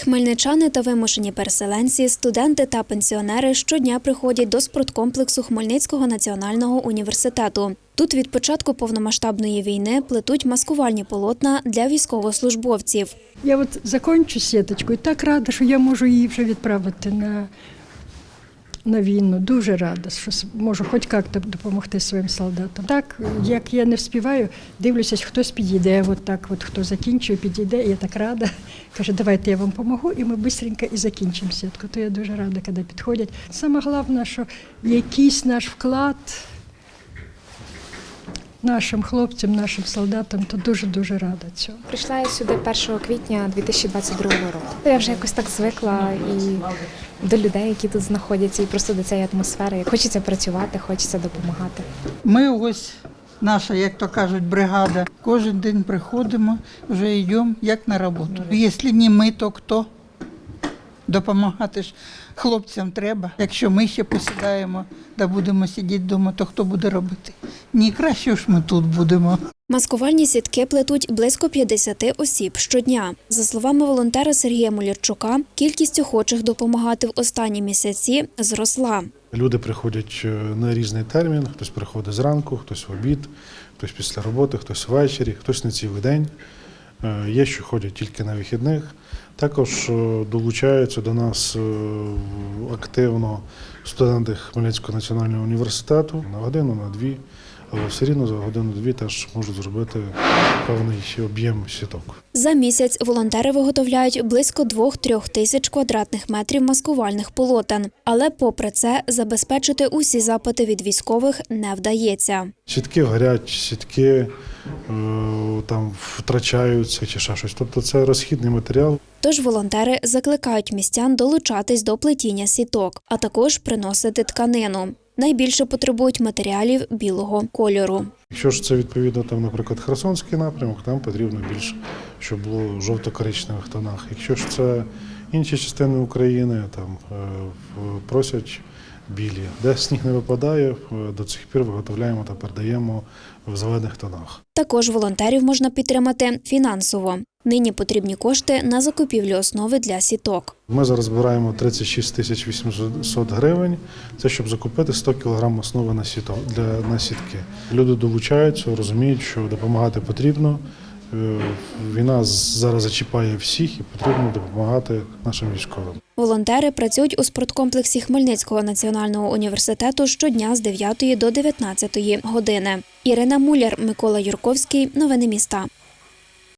Хмельничани та вимушені переселенці, студенти та пенсіонери щодня приходять до спорткомплексу Хмельницького національного університету. Тут від початку повномасштабної війни плетуть маскувальні полотна для військовослужбовців. Я от закончу сіточку і так рада, що я можу її вже відправити на, на війну. Дуже рада, що можу хоч як-то допомогти своїм солдатам. Так, як я не вспіваю, дивлюся, хтось підійде, от так, от хто закінчує, підійде, і я так рада. Каже, давайте я вам допомогу, і ми швидко і закінчимо сітку. То я дуже рада, коли підходять. Саме головне, що якийсь наш вклад нашим хлопцям, нашим солдатам, то дуже-дуже рада цього. Прийшла я сюди 1 квітня 2022 року. Я вже якось так звикла і до людей, які тут знаходяться, і просто до цієї атмосфери. Хочеться працювати, хочеться допомагати. Ми ось наша, як то кажуть, бригада. Кожен день приходимо, вже йдемо як на роботу. Якщо не ми, то хто? Допомагати ж хлопцям треба. Якщо ми ще посідаємо та будемо сидіти вдома, то хто буде робити? Ні, краще ж ми тут будемо. Маскувальні сітки плетуть близько 50 осіб щодня. За словами волонтера Сергія Мулярчука, кількість охочих допомагати в останні місяці зросла. Люди приходять е, на різний термін. Хтось приходить зранку, хтось в обід, хтось після роботи, хтось ввечері, хтось на цілий день. Е, Є, що ходять тільки на вихідних. Також е, долучаються до нас е, активно студенти Хмельницького національного університету на годину, на дві, але все рівно за годину-дві теж можуть зробити певний об'єм сіток. За місяць волонтери виготовляють близько 2-3 тисяч квадратних метрів маскувальних полотен. Але попри це забезпечити усі запити від військових не вдається. Сітки горять, сітки е, там втрачаються чи ще щось. Тобто це розхідний матеріал. Тож волонтери закликають містян долучатись до плетіння сіток, а також приносити тканину. Найбільше потребують матеріалів білого кольору. Якщо ж це відповідно там, наприклад, Херсонський напрямок, там потрібно більше, щоб було жовто-коричневих тонах. Якщо ж це інші частини України, там е, просять білі. Де сніг не випадає, е, до цих пір виготовляємо та передаємо в зелених тонах. Також волонтерів можна підтримати фінансово. Нині потрібні кошти на закупівлю основи для сіток. Ми зараз збираємо 36 тисяч 800 гривень. Це щоб закупити 100 кг основи на сіто для на сітки. Люди долучаються, розуміють, що допомагати потрібно. Е, Війна зараз зачіпає всіх і потрібно допомагати нашим військовим. Волонтери працюють у спорткомплексі Хмельницького національного університету щодня з 9 до 19 години. Ірина Муляр, Микола Юрковський. Новини міста.